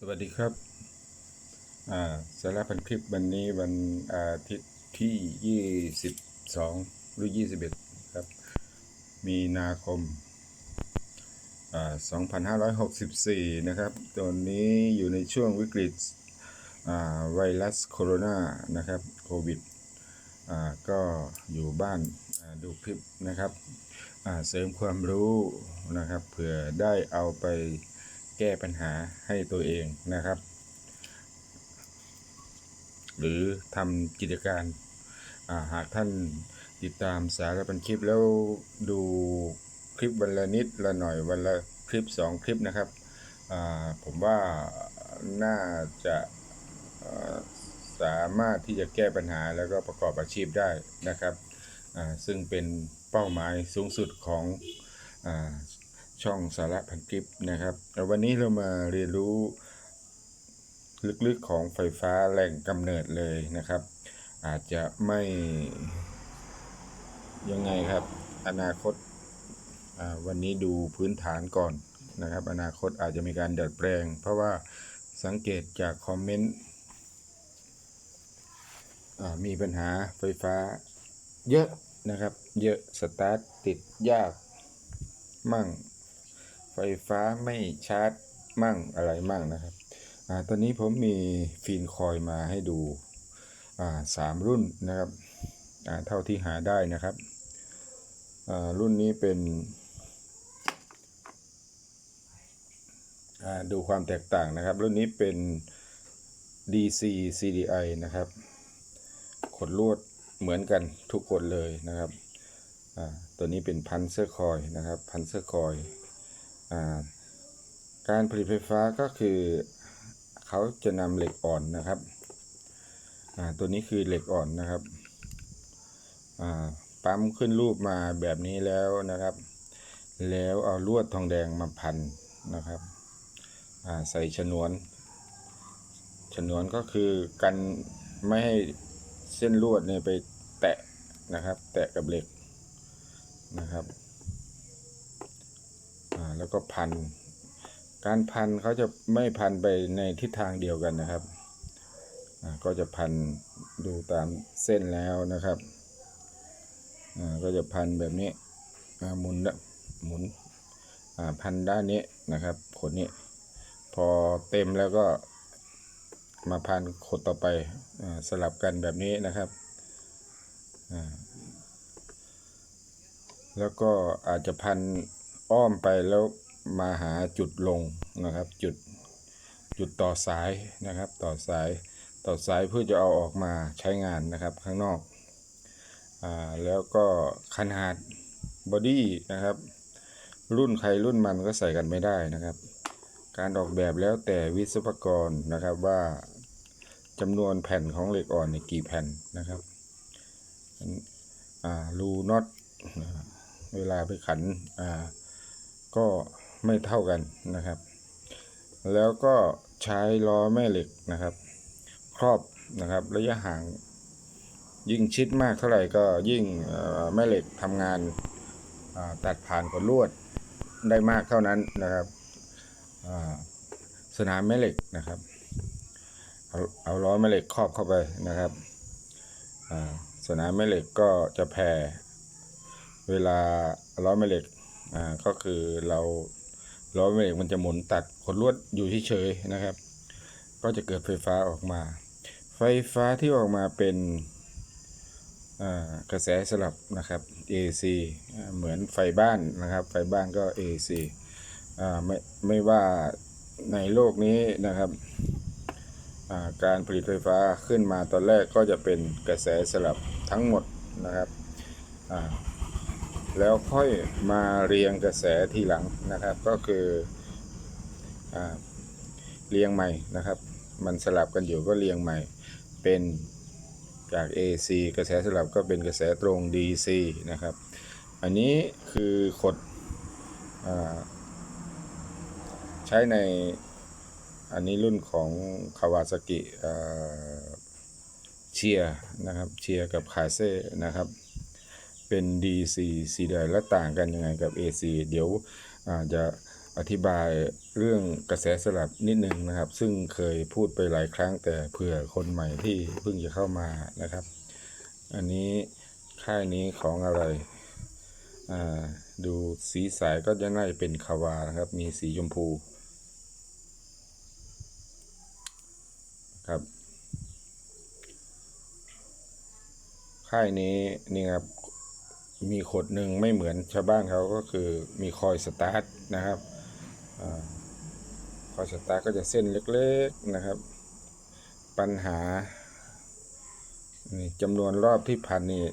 สวัสดีครับอ่าสาระพันคลิปวันนี้วันอาทิตย์ที่ 22 หรือ 21 ครับ มีนาคมอ่า2564 นะครับ ตอนนี้อยู่ในช่วงวิกฤตอ่าไวรัสโคโรนานะครับโควิดอ่าก็อยู่บ้านาดูคลิปนะครับอ่าเสริมความรู้นะครับเผื่อได้เอาไป แก้ปัญหาให้ตัวเองนะครับ หรือทำกิจการาหากท่านติดตามสารพันคลิปแล้วดูคลิปวันละนิดละหน่อยวันละคลิปสองคลิปนะครับผมว่าน่าจะาสามารถที่จะแก้ปัญหาแล้วก็ประกอบอาชีพได้นะครับ ซึ่งเป็นเป้าหมายสูงสุดของอ ช่องสาระพันคลิปนะครับวันนี้เรามาเรียนรู้ลึกๆของไฟฟ้าแหล่งกำเนิดเลยนะครับ อาจจะไม่ยังไงครับ อนาคตวันนี้ดูพื้นฐานก่อนนะครับ อนาคตอาจจะมีการดัดแปลง เพราะว่าสังเกตจากคอมเมนต์มีปัญหาไฟฟ้าเยอะนะครับ เยอะสตาร์ทติดยากมั่ง ไฟฟ้าไม่ชาร์จมั่งอะไรมั่งนะครับอ่าตอนนี้ผมมีฟีนคอยมาให้ดูอ่าสามรุ่นนะครับอ่าเท่าที่หาได้นะครับอ่ารุ่นนี้เป็นอ่าดูความแตกต่างนะครับ รุ่นนี้เป็น DC CDI นะครับขดลวดเหมือนกันทุกคนเลยนะครับ ตัวนี้เป็นพันเซอร์คอยนะครับ พันเซอร์คอย การผลิตไฟฟ้าก็คือเขาจะนำเหล็กอ่อนนะครับตัวนี้คือเหล็กอ่อนนะครับปั๊มขึ้นรูปมาแบบนี้แล้วนะครับ แล้วเอาลวดทองแดงมาพันนะครับใส่ฉนวนฉนวนก็คือกันไม่ให้เส้นลวดเนี่ยไปแตะนะครับ แตะกับเหล็กนะครับ แล้วก็พัน การพันเขาจะไม่พันไปในทิศทางเดียวกันนะครับอ่าก็จะพันดูตามเส้นแล้วนะครับอ่าก็จะพันแบบนี้อ่าหมุนละหมุนอ่าพันด้านนี้นะครับขดนี้ พอเต็มแล้วก็มาพันขดต่อไปอ่าสลับกันแบบนี้นะครับอ่าแล้วก็อาจจะพัน อ้อมไปแล้วมาหาจุดลงนะครับ จุดจุดต่อสายนะครับ ต่อสายต่อสายเพื่อจะเอาออกมาใช้งานนะครับข้างนอกอ่าแล้วก็ขนาดบอดี้นะครับ รุ่นใครรุ่นมันก็ใส่กันไม่ได้นะครับ การออกแบบแล้วแต่วิศวกรนะครับว่าจำนวนแผ่นของเหล็กอ่อนในกี่แผ่นนะครับอ่ารูน็อตเวลาไปขันอ่า ก็ไม่เท่ากันนะครับ แล้วก็ใช้ล้อแม่เหล็กนะครับ ครอบนะครับระยะห่าง ยิ่งชิดมากเท่าไหร่ก็ยิ่งแม่เหล็กทำงานตัดผ่านกับลวดได้มากเท่านั้นนะครับสนามแม่เหล็กนะครับเอาเอาล้อแม่เหล็กครอบเข้าไปนะครับสนามแม่เหล็กก็จะแผ่เวลาล้อแม่เหล็ก อ่าก็คือเราล้อแม่เหล็กมันจะหมุนตัดขดลวดอยู่เฉยๆนะครับ ก็จะเกิดไฟฟ้าออกมา ไฟฟ้าที่ออกมาเป็นกระแสสลับนะครับ AC อ่าเหมือนไฟบ้านนะครับ ไฟบ้านก็ AC อ่าไม่ไม่ว่าในโลกนี้นะครับการผลิตไฟฟ้าขึ้นมาตอนแรกก็จะเป็นกระแสสลับทั้งหมดนะครับอ่า แล้วค่อยมาเรียงกระแสทีหลังนะครับ ก็คืออเรียงใหม่นะครับ มันสลับกันอยู่ก็เรียงใหม่ เป็นจาก AC กระแสสลับก็เป็นกระแสตรง DC นะครับ อันนี้คือขดอใช้ในอันนี้รุ่นของคาวาซากิเชียนะครับเชียกับคาเซ่นะครับ เป็น DC สีแดงและต่างกันยังไงกับ AC เดี๋ยวอาจะอธิบายเรื่องกระแสสลับนิดนึงนะครับ ซึ่งเคยพูดไปหลายครั้งแต่เผื่อคนใหม่ที่เพิ่งจะเข้ามานะครับ อันนี้ค่ายนี้ของอะไรดูสีสายก็จะน่าจะเป็นคาวานะครับ มีสีชมพูครับ ค่ายนี้นี่ครับ มีขดหนึ่งไม่เหมือนชาวบ้านเขาก็คือมีคอยสตาร์ทนะครับอคอยสตาร์ทก็จะเส้นเล็กๆนะครับ ปัญหาจำนวนรอบที่พันนี่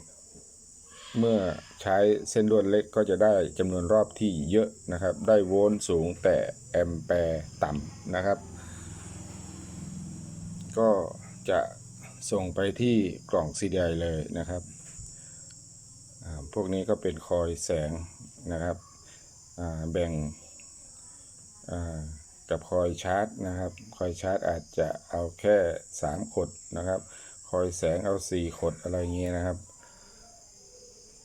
เมื่อใช้เส้นลวดเล็กก็จะได้จำนวนรอบที่เยอะนะครับ ได้โวลต์สูงแต่แอมแปร์ต่ำนะครับ ก็จะส่งไปที่กล่อง CDI เลยนะครับ พวกนี้ก็เป็นคอยแสงนะครับแบ่งกับคอยชาร์จนะครับ คอยชาร์จอาจจะเอาแค่ 3 ขดนะครับ คอยแสงเอา 4 ขดอะไรเงี้ยนะครับ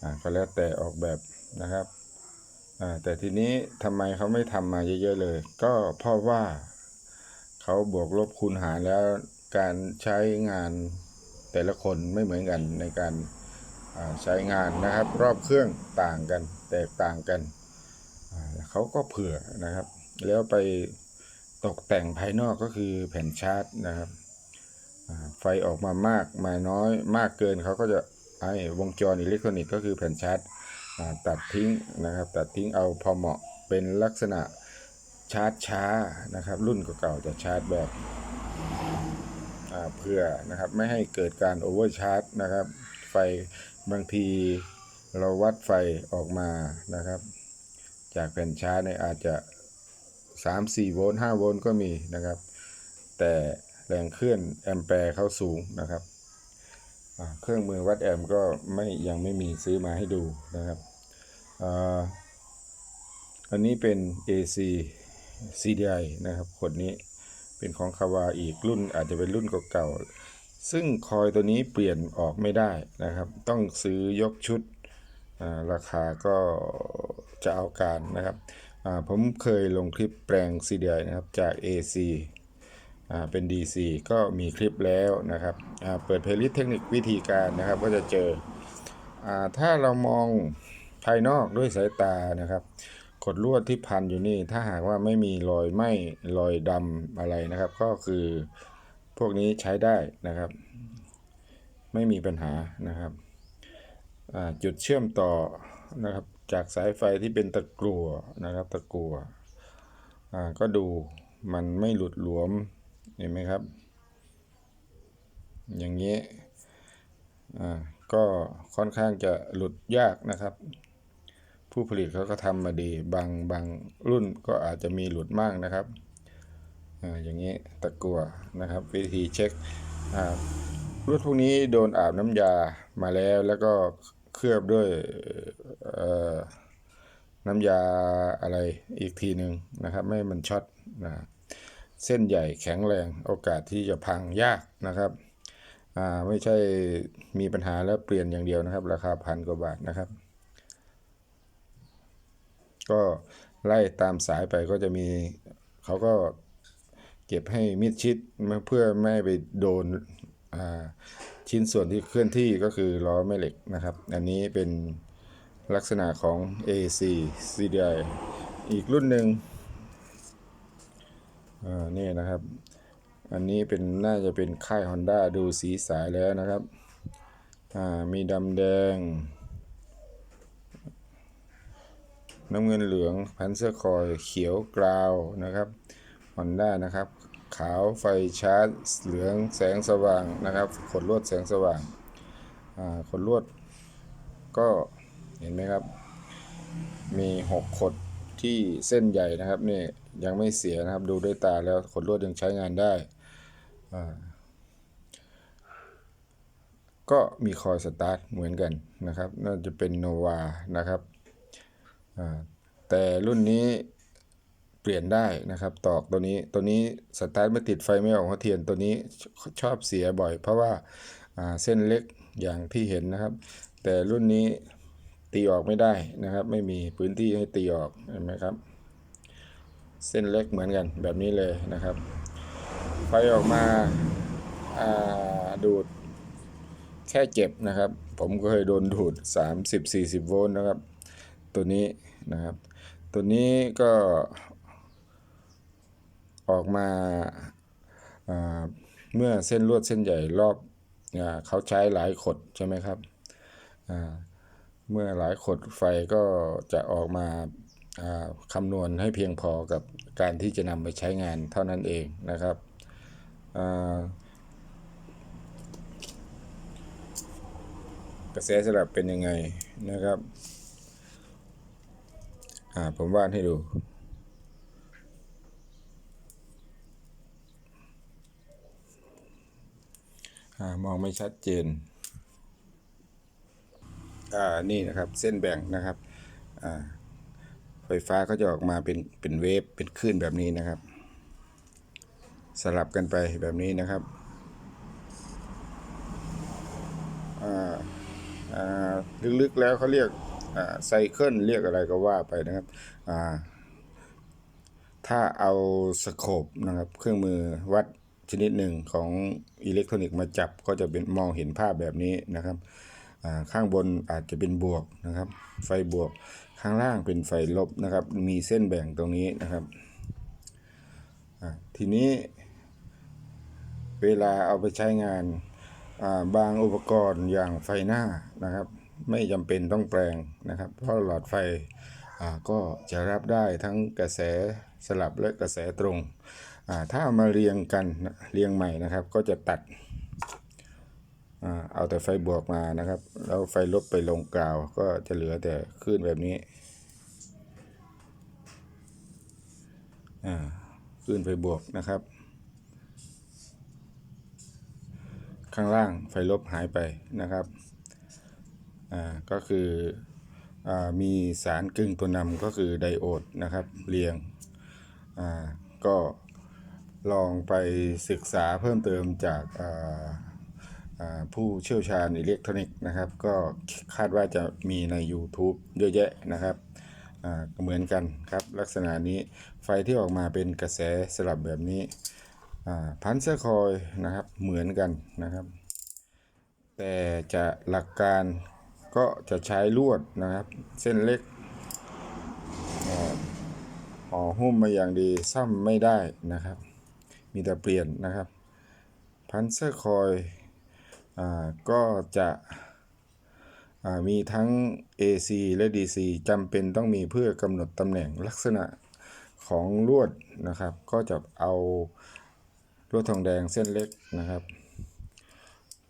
อ่าก็แล้วแต่ออกแบบนะครับอ่าแต่ทีนี้ทำไมเขาไม่ทำมาเยอะๆเลย ก็เพราะว่าเขาบวกลบคูณหารแล้วการใช้งานแต่ละคนไม่เหมือนกันในการ ใช้งานนะครับ รอบเครื่องต่างกัน แตกต่างกันเขาก็เผื่อนะครับ แล้วไปตกแต่งภายนอกก็คือแผ่นชาร์จนะครับไฟออกมามากมาน้อยมากเกินเขาก็จะไอ้วงจรอิเล็กทรอนิกส์ก็คือแผ่นชาร์จตัดทิ้งนะครับ ตัดทิ้งเอาพอเหมาะเป็นลักษณะชาร์จช้านะครับ รุ่นเก่าๆจะชาร์จแบบเพื่อนะครับไม่ให้เกิดการโอเวอร์ชาร์จนะครับ ไฟ บางทีเราวัดไฟออกมานะครับ จากแผ่นชาร์จเนี่ยอาจจะ 3-4 โวลต์5โวลต์ก็มีนะครับ แต่แรงเคลื่อนแอมแปร์เขาสูงนะครับเครื่องมือวัดแอมก็ไม่ยังไม่มีซื้อมาให้ดูนะครับอ,อันนี้เป็น AC CDI นะครับขวดนี้เป็นของคาวาอีกรุ่นอาจจะเป็นรุ่นเก่าๆ ซึ่งคอยตัวนี้เปลี่ยนออกไม่ได้นะครับ ต้องซื้อยกชุดราคาก็จะเอาการนะครับ ผมเคยลงคลิปแปลง CDI นะครับจาก AC อ่าเป็น DC ก็มีคลิปแล้วนะครับ เปิดเพลย์ลิสต์เทคนิควิธีการนะครับ ก็จะเจออถ้าเรามองภายนอกด้วยสายตานะครับขดลวดที่พันอยู่นี่ถ้าหากว่าไม่มีรอยไหม้รอยดำอะไรนะครับ ก็คือ พวกนี้ใช้ได้นะครับ ไม่มีปัญหานะครับจุดเชื่อมต่อนะครับ จากสายไฟที่เป็นตะกัวนะครับ ตะกัวก็ดูมันไม่หลุดหลวมเห็นไหมครับ อย่างนี้ก็ค่อนข้างจะหลุดยากนะครับ ผู้ผลิตเขาก็ทำมาดี บางบางรุ่นก็อาจจะมีหลุดมากนะครับ อย่างนี้ตะกัวนะครับ วิธีเช็ครถพวกนี้โดนอาบน้ำยามาแล้วแล้วก็เคลือบด้วยน้ำยาอะไรอีกทีหนึ่งนะครับ ไม่มันช็อตนะเส้นใหญ่แข็งแรงโอกาสที่จะพังยากนะครับไม่ใช่มีปัญหาแล้วเปลี่ยนอย่างเดียวนะครับ ราคาพันกว่าบาทนะครับ ก็ไล่ตามสายไปก็จะมีเขาก็ เก็บให้มิดชิดเพื่อไม่ไปโดนชิ้นส่วนที่เคลื่อนที่ก็คือล้อแม่เหล็กนะครับ อันนี้เป็นลักษณะของ AC CDI อีกรุ่นหนึ่งนี่นะครับ อันนี้เป็นน่าจะเป็นค่าย Honda ดูสีสายแล้วนะครับมีดำแดง น้ำเงินเหลือง พันเสื้อคอยเขียวกราวนะครับฮอนด้านะครับ ขาวไฟชาร์จเหลืองแสงสว่างนะครับขดลวดแสงสว่างขดลวดก็เห็นไหมครับ มี6ขดที่เส้นใหญ่นะครับนี่ยังไม่เสียนะครับดูด้วยตาแล้วขดลวดยังใช้งานได้ก็มีคอยสตาร์ทเหมือนกันนะครับ น่าจะเป็นโนวานะครับแต่รุ่นนี้ เปลี่ยนได้นะครับ ตอกตัวนี้ตัวนี้สตาร์ทไม่ติดไฟไม่ออกหัวเทียนตัวนี้ชอบเสียบ่อย เพราะว่าาเส้นเล็กอย่างที่เห็นนะครับ แต่รุ่นนี้ตีออกไม่ได้นะครับ ไม่มีพื้นที่ให้ตีออกเห็นไหมครับ เส้นเล็กเหมือนกันแบบนี้เลยนะครับ ไฟออกมาาดูดแค่เจ็บนะครับ ผมก็เคยโดนดูด 30-40 โวลต์นะครับ ตัวนี้นะครับ ตัวนี้ก็ ออกมาาเมื่อเส้นลวดเส้นใหญ่รอบเขาใช้หลายขดใช่ไหมครับ เมื่อหลายขดไฟก็จะออกมาาคำนวณให้เพียงพอกับการที่จะนำไปใช้งานเท่านั้นเองนะครับกระแสสลับเป็นยังไงนะครับ ผมวาดให้ดู อ่า มองไม่ชัดเจน อ่า นี่นะครับ เส้นแบ่งนะครับ อ่า ไฟฟ้าก็จะออกมาเป็น เป็นเวฟ เป็นคลื่นแบบนี้นะครับ สลับกันไปแบบนี้นะครับ อ่า อ่า ลึกๆแล้วเขาเรียก อ่า ไซเคิล เรียกอะไรก็ว่าไปนะครับ อ่า ถ้าเอาสโคปนะครับ เครื่องมือวัด ชนิดหนึ่งของอิเล็กทรอนิกส์มาจับก็จะเป็นมองเห็นภาพแบบนี้นะครับข้างบนอาจจะเป็นบวกนะครับ ไฟบวกข้างล่างเป็นไฟลบนะครับ มีเส้นแบ่งตรงนี้นะครับทีนี้เวลาเอาไปใช้งานบางอุปกรณ์อย่างไฟหน้านะครับ ไม่จำเป็นต้องแปลงนะครับ เพราะหลอดไฟก็จะรับได้ทั้งกระแสสลับและกระแสตรง ถ้าเอามาเรียงกันเรียงใหม่นะครับ ก็จะตัดอเอาแต่ไฟบวกมานะครับ แล้วไฟลบไปลงกล่าวก็จะเหลือแต่คลื่นแบบนี้อ่าคลื่นไฟบวกนะครับ ข้างล่างไฟลบหายไปนะครับก็คืออมีสารกึ่งตัวนำก็คือไดโอดนะครับ เรียงก็ ลองไปศึกษาเพิ่มเติมจากผู้เชี่ยวชาญอิเล็กทรอนิกส์นะครับ ก็คาดว่าจะมีใน YouTube เยอะแยะนะครับเหมือนกันครับ ลักษณะนี้ไฟที่ออกมาเป็นกระแสสลับแบบนี้พันเซอร์คอยนะครับเหมือนกันนะครับ แต่จะหลักการก็จะใช้ลวดนะครับ เส้นเล็กห่อหุ้มมาอย่างดีซ่อมไม่ได้นะครับ มีแต่เปลี่ยนนะครับพันเซอร์คอยก็จะมีทั้ง AC และ DC จำเป็นต้องมีเพื่อกำหนดตำแหน่งลักษณะของลวดนะครับ ก็จะเอาลวดทองแดงเส้นเล็กนะครับ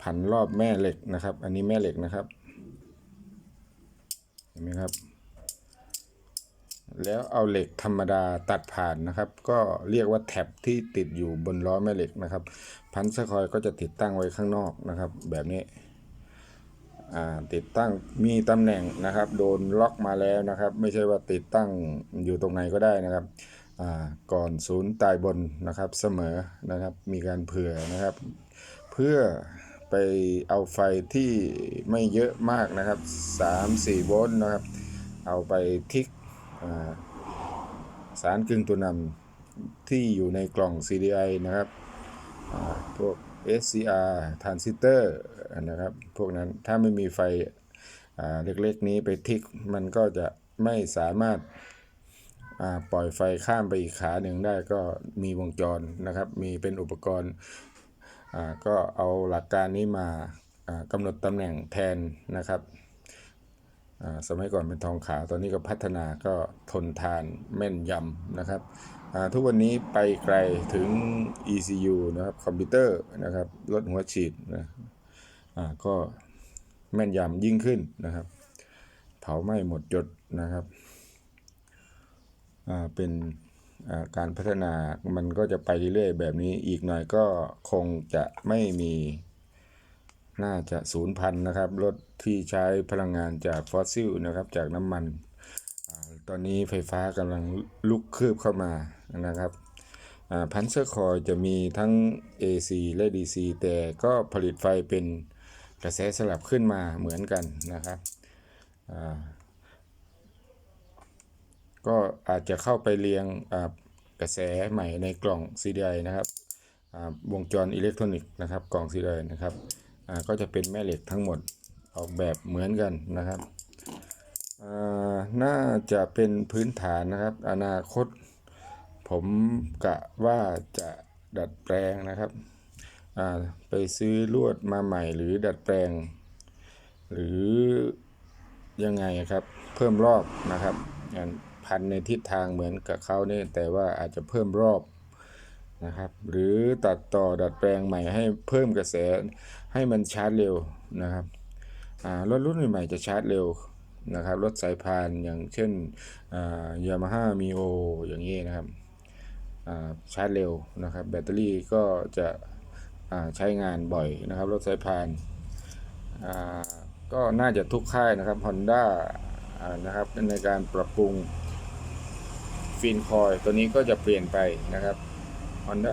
พันรอบแม่เหล็กนะครับ อันนี้แม่เหล็กนะครับ เห็นไหมครับ แล้วเอาเหล็กธรรมดาตัดผ่านนะครับ ก็เรียกว่าแท็บที่ติดอยู่บนล้อแม่เหล็กนะครับ พันสคอยก็จะติดตั้งไว้ข้างนอกนะครับ แบบนี้อ่าติดตั้งมีตำแหน่งนะครับ โดนล็อกมาแล้วนะครับ ไม่ใช่ว่าติดตั้งอยู่ตรงไหนก็ได้นะครับอ่าก่อนศูนย์ตายบนนะครับเสมอนะครับมีการเผื่อนะครับ เพื่อไปเอาไฟที่ไม่เยอะมากนะครับ 3-4 โวลต์นะครับ เอาไปทิก สารกึ่งตัวนำที่อยู่ในกล่อง CDI นะครับพวก SCR ทรานซิสเตอร์นะครับพวกนั้นถ้าไม่มีไฟเล็กๆนี้ไปทิกมันก็จะไม่สามารถปล่อยไฟข้ามไปอีกขาหนึ่งได้ก็มีวงจรนะครับ มีเป็นอุปกรณ์ก็เอาหลักการนี้มากำหนดตำแหน่งแทนนะครับ สมัยก่อนเป็นทองขาว ตอนนี้ก็พัฒนาก็ทนทานแม่นยำนะครับอ่าทุกวันนี้ไปไกลถึง ECU นะครับคอมพิวเตอร์นะครับลดหัวฉีดนะอ่าก็แม่นยำยิ่งขึ้นนะครับ เผาไหม้หมดจดนะครับอ่าเป็นอ่าการพัฒนามันก็จะไปเรื่อยๆแบบนี้อีกหน่อยก็คงจะไม่มี น่าจะศูนย์พันนะครับ รถที่ใช้พลังงานจากฟอสซิลนะครับ จากน้ำมันอตอนนี้ไฟฟ้ากำลังลุกคืบเข้ามานะครับพันเซอร์คอยจะมีทั้ง AC และ DC แต่ก็ผลิตไฟเป็นกระแสสลับขึ้นมาเหมือนกันนะครับก็อาจจะเข้าไปเรียงกระแสใหม่ในกล่อง CDI นะครับวงจรอิเล็กทรอนิกส์นะครับกล่อง CDI นะครับ ก็จะเป็นแม่เหล็กทั้งหมดออกแบบเหมือนกันนะครับน่าจะเป็นพื้นฐานนะครับ อนาคต ผมกะว่าจะดัดแปลงนะครับไปซื้อลวดมาใหม่หรือดัดแปลง หรือยังไงครับเพิ่มรอบนะครับพันในทิศทางเหมือนกับเขาเนี่ยแต่ว่าอาจจะเพิ่มรอบนะครับ หรือตัดต่อดัดแปลงใหม่ให้เพิ่มกระแส ให้มันชาร์จเร็วนะครับรถรุ่นใหม่ๆจะชาร์จเร็วนะครับรถสายพานอย่างเช่นยามาฮ่ามีโออย่างนี้นะครับชาร์จเร็วนะครับ แบตเตอรี่ก็จะใช้งานบ่อยนะครับ รถสายพานก็น่าจะทุกค่ายนะครับ Honda อ่านะครับในการปรับปรุงฟินคอยตัวนี้ก็จะเปลี่ยนไปนะครับ Honda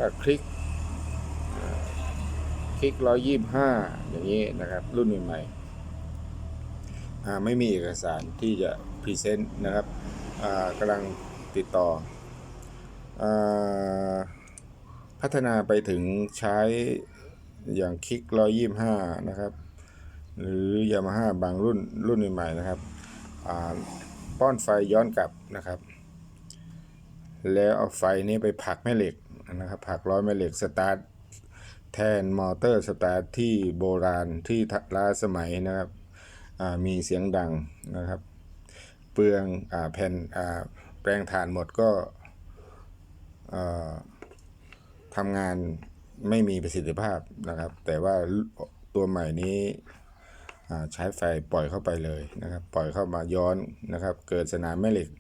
คลิกคลิก125อย่างนี้นะครับ รุ่นใหม่ๆอ่ไม่มีเอกสารที่จะพรีเซนต์นะครับกำลังติดต่ออพัฒนาไปถึงใช้อย่างคลิก125นะครับ หรือยามาฮ่าบางรุ่นรุ่นใหม่ๆนะครับป้อนไฟย้อนกลับนะครับ แล้วเอาไฟนี้ไปผักแม่เหล็กนะครับผักร้อยแม่เหล็กสตาร์ท แทนมอเตอร์สตาร์ทที่โบราณที่ล้าสมัยนะครับมีเสียงดังนะครับ เปลืองอแผ่นแปลงถ่านหมดก็ทำงานไม่มีประสิทธิภาพนะครับ แต่ว่าตัวใหม่นี้ใช้ไฟปล่อยเข้าไปเลยนะครับ ปล่อยเข้ามาย้อนนะครับ เกิดสนามแม่เหล็ก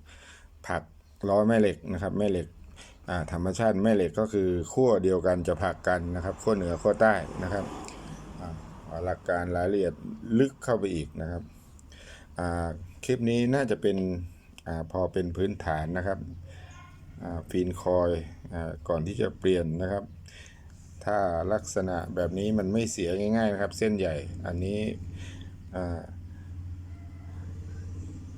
ผักล้อแม่เหล็กนะครับ แม่เหล็ก ธรรมชาติแม่เหล็กก็คือขั้วเดียวกันจะผลักกันนะครับขั้วเหนือขั้วใต้นะครับหลักการรายละเอียดลึกเข้าไปอีกนะครับคลิปนี้น่าจะเป็นอพอเป็นพื้นฐานนะครับฟีนคอยอก่อนที่จะเปลี่ยนนะครับ ถ้าลักษณะแบบนี้มันไม่เสียง่าย ๆ นะครับ เส้นใหญ่อันนี้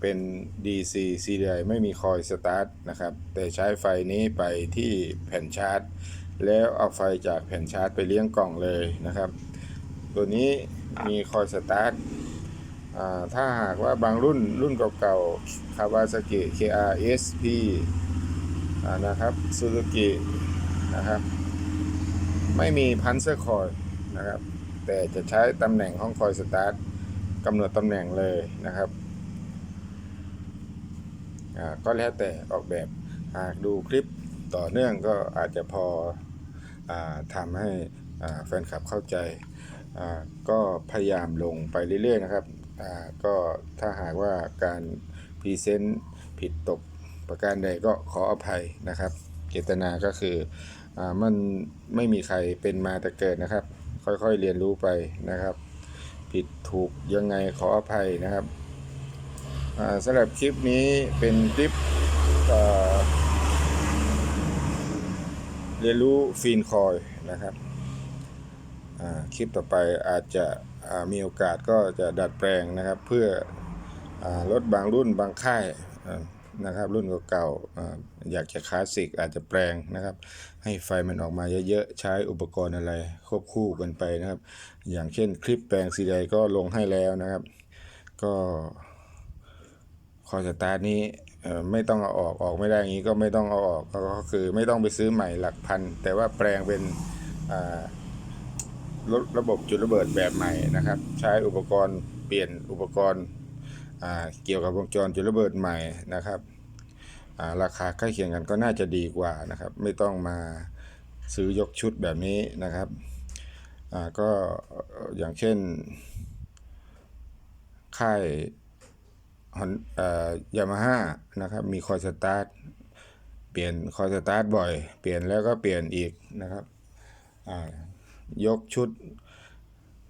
เป็น DC CDI ไม่มีคอยสตาร์ทนะครับ แต่ใช้ไฟนี้ไปที่แผ่นชาร์จ แล้วเอาไฟจากแผ่นชาร์จไปเลี้ยงกล่องเลยนะครับ ตัวนี้มีคอยสตาร์ทอ่าถ้าหากว่าบางรุ่นรุ่นเก่าๆ Kawasaki KRSP อ่านะครับ Suzuki นะครับ ไม่มีพันเซอร์คอยนะครับ แต่จะใช้ตำแหน่งของคอยสตาร์ทกำหนดตำแหน่งเลยนะครับ ก็แล้วแต่ออกแบบหากดูคลิปต่อเนื่องก็อาจจะพออทำให้แฟนคลับเข้าใจ ก็พยายามลงไปเรื่อยๆนะครับก็ถ้าหากว่าการพรีเซนต์ผิดตกประการใดก็ขออภัยนะครับ เจตนาก็คืออมันไม่มีใครเป็นมาแต่เกิดนะครับ ค่อยๆเรียนรู้ไปนะครับ ผิดถูกยังไงขออภัยนะครับ สำหรับคลิปนี้เป็นคลิปเเรียนรู้ฟีนคอยนะครับคลิปต่อไปอาจจะมีโอกาสก็จะดัดแปลงนะครับ เพื่ออารถบางรุ่นบางค่ายนะครับ รุ่นเก่าๆออยากจะคลาสสิกอาจจะแปลงนะครับ ให้ไฟมันออกมาเยอะๆ ใช้อุปกรณ์อะไรควบคู่กันไปนะครับ อย่างเช่นคลิปแปลงซีดีก็ลงให้แล้วนะครับ ก็ คอสตาร์ทนี้ไม่ต้องเอาออกออกไม่ได้อย่างนี้ก็ไม่ต้องเอาออกก็คือไม่ต้องไปซื้อใหม่หลักพัน แต่ว่าแปลงเป็นรระบบจุดระเบิดแบบใหม่นะครับ ใช้อุปกรณ์เปลี่ยนอุปกรณ์เกี่ยวกับวงจรจุดระเบิดใหม่นะครับราคาใกล้เคียงกันก็น่าจะดีกว่านะครับ ไม่ต้องมาซื้อยกชุดแบบนี้นะครับก็อย่างเช่นค่าย ยามาฮ่านะครับ มีคอยสตาร์ทเปลี่ยนคอยสตาร์ทบ่อย เปลี่ยนแล้วก็เปลี่ยนอีกนะครับยกชุด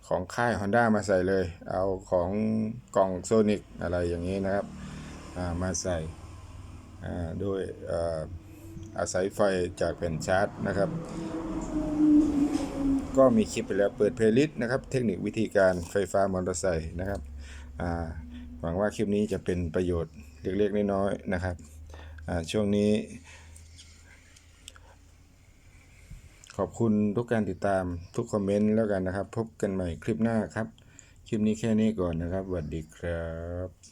ของค่าย Honda มาใส่เลย เอาของกล่องโซนิกอะไรอย่างนี้นะครับามาใส่โดยอาศัยไฟจากแผ่นชาร์จนะครับ ก็มีคลิปไปแล้วเปิดเพลย์ลิสต์นะครับ เทคนิควิธีการไฟฟ้ามอเตอร์ไซค์นะครับ หวังว่าคลิปนี้จะเป็นประโยชน์เล็กๆน้อยๆนะครับช่วงนี้ ขอบคุณทุกการติดตามทุกคอมเมนต์แล้วกันนะครับ พบกันใหม่คลิปหน้าครับ คลิปนี้แค่นี้ก่อนนะครับสวัสดีครับ